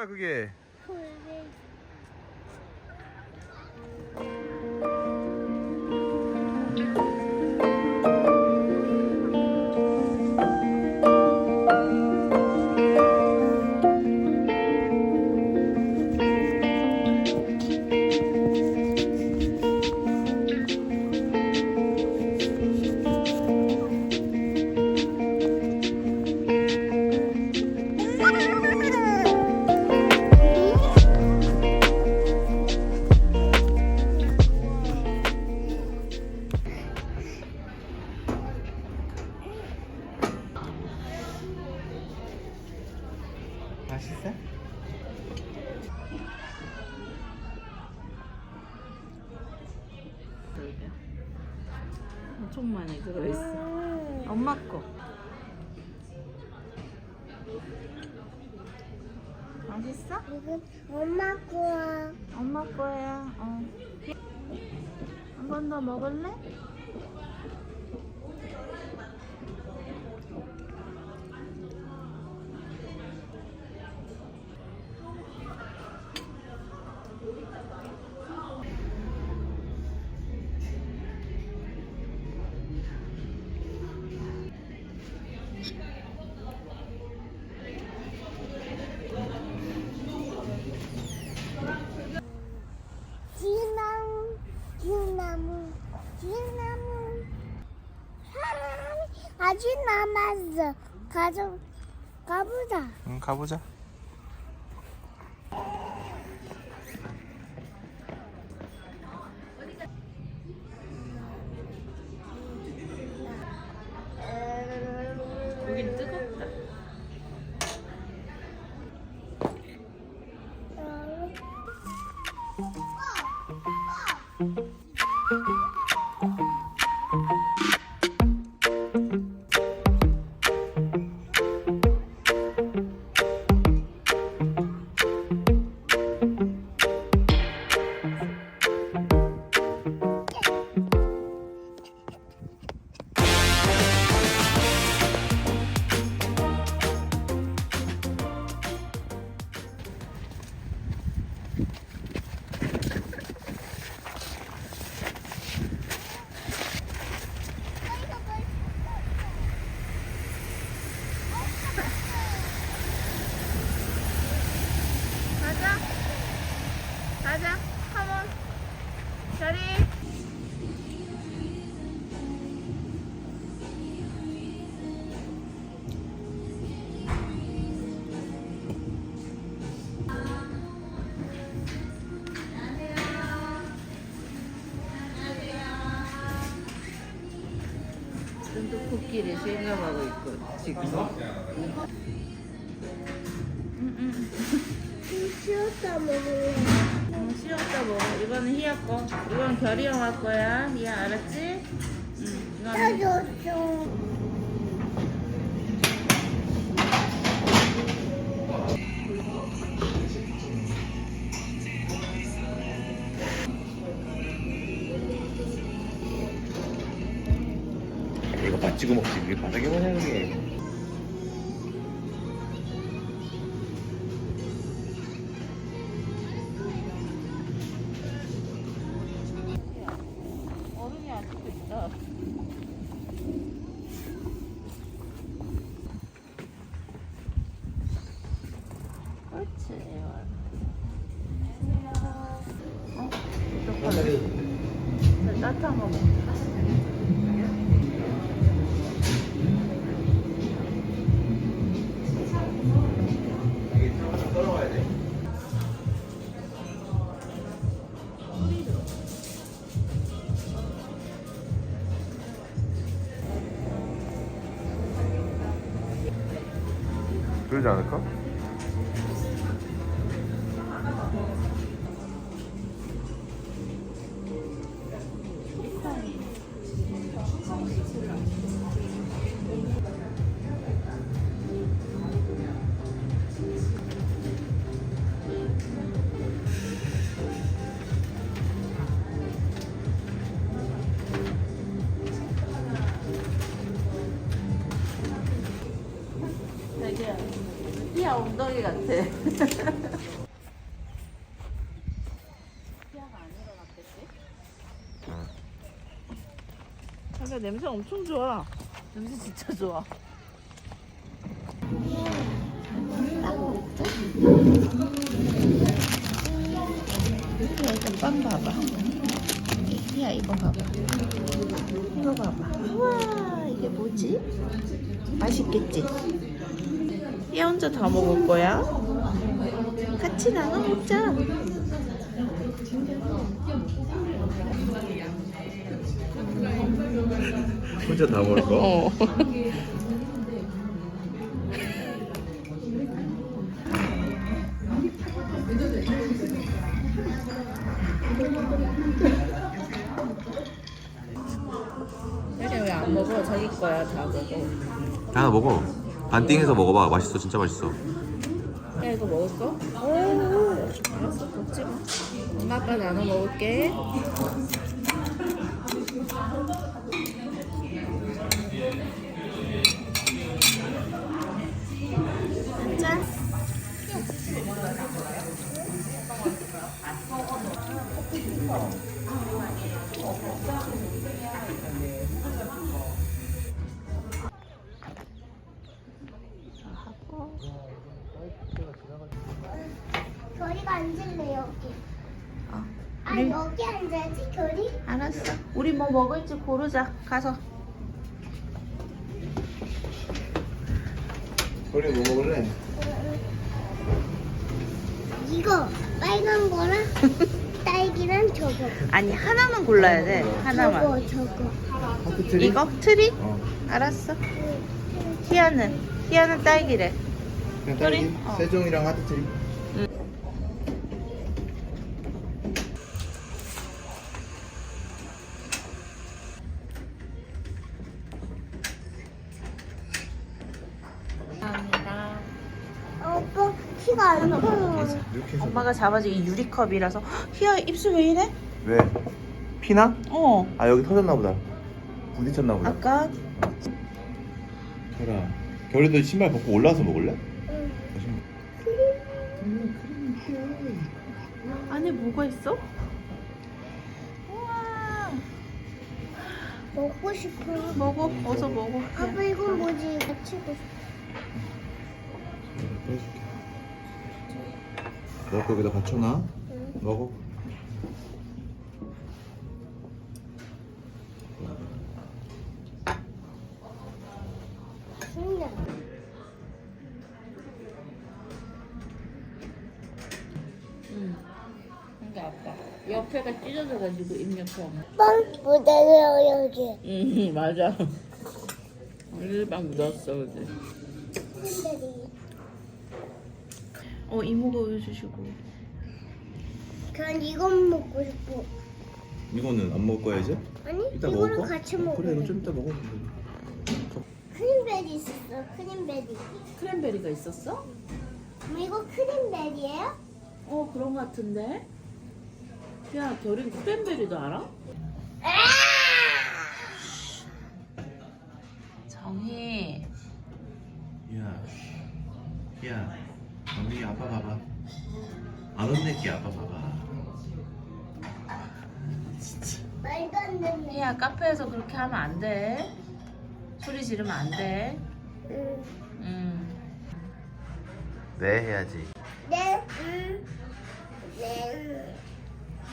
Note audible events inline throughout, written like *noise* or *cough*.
뭐야 그게? 굴비. 맛있어? 엄청 많이 들어있어. 엄마 거. 맛있어? 이건 엄마 거야. 엄마 거야. 어. 한 번 더 먹을래? 아직 남았어. 가져, 가보자. 응 가보자. 여긴 뜨겁다. 가 쿠키를 실감하고 있고 지금. 응, 응. 쉬었다 먹을래. 어, 쉬었다 먹어. 이거는 희야 거. 이건 결이 형아 거야. 희야 알았지? 응. 이거는. 맛지고 먹지 이게 바닥에 뭐냐 그게. 얼음이 아직도 있다. 그렇지. 어? 초콜릿. 따뜻한 거 먹자. 그러지 않을까? 엉덩이 같아. 자기야 냄새 엄청 좋아. 냄새 진짜 좋아. 이거 빵 봐봐. 야 이거 봐봐. 이거 봐봐. 우와 이게 뭐지? 맛있겠지? 얘 혼자 다 먹을 거야? 같이 나눠 먹자. 혼자 다 먹을 거? 어. 왜안 먹어? 자기 거야 다 먹어. 하나 먹어. 반띵해서 먹어봐. 맛있어. 진짜 맛있어. 야 이거 먹었어? 알았어 먹지 마. 엄마 아빠 나눠 먹을게. 짠. 앉을래 여기. 어. 아 우리- 여기 앉아야지 결이. 알았어. 우리 뭐 먹을지 고르자. 가서. 우리 뭐 먹을래? 이거 빨간 거랑 *laughs* 딸기랑 저거. 아니 하나만 골라야 돼. 하나만. 저거 저거. 하트 트리? 이거 트리? 어. 알았어. 희야는 희야는 딸기래. 그냥 딸기? 딸기. 어. 세종이랑 하트 트리. 감사합니다. 안 커요. 이렇게 해서. 엄마가 잡아준 이 유리컵이라서 희야 입술 왜 이래? 왜? 피나? 어. 아 여기 터졌나 보다. 부딪혔나 보다. 아까 결아. 결이도 신발 벗고 올라와서 먹을래? 응. 안에 뭐가 있어? 우와. 먹고 싶어. 먹어. 어서 먹어. 아빠 이건 뭐지? 맞추고 싶어. 빼줄게. 너 거기다 받쳐놔. 응. 먹어. 응. 그러니까 아빠 옆에가 찢어져가지고 입 옆에 안빵 묻어요 여기. 응 *laughs* 맞아. 일방 묻었어 그지. 어 이모가 우유 주시고. 그냥 이건 먹고 싶어. 이거는 안 먹을 거야 이제? 아니 이따 먹을 거? 같이 어, 먹어. 그래 이거 좀 이따 먹어. 크림베리 있었어. 크림베리. 크랜베리가 있었어? 뭐 이거 크림베리예요? 어 그런 거 같은데. 야 결인 크랜베리도 알아? 정희. 야, 야, 언니 아빠 봐봐. 안 혼낼게 아빠 봐봐. 말도 안 되네. 야 카페에서 그렇게 하면 안 돼. 소리 지르면 안 돼. 응. 음. 네 해야지. 네. 응. 네. 응.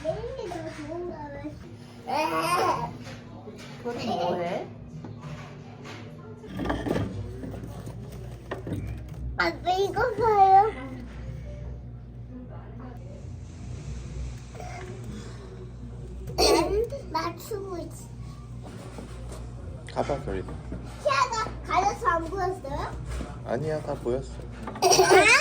내일이 더 좋은가 봐. 결이 뭐해? 아빠 이거 봐 키아가 가려서 안 보였어요? 아니야 다 보였어. 어? *laughs*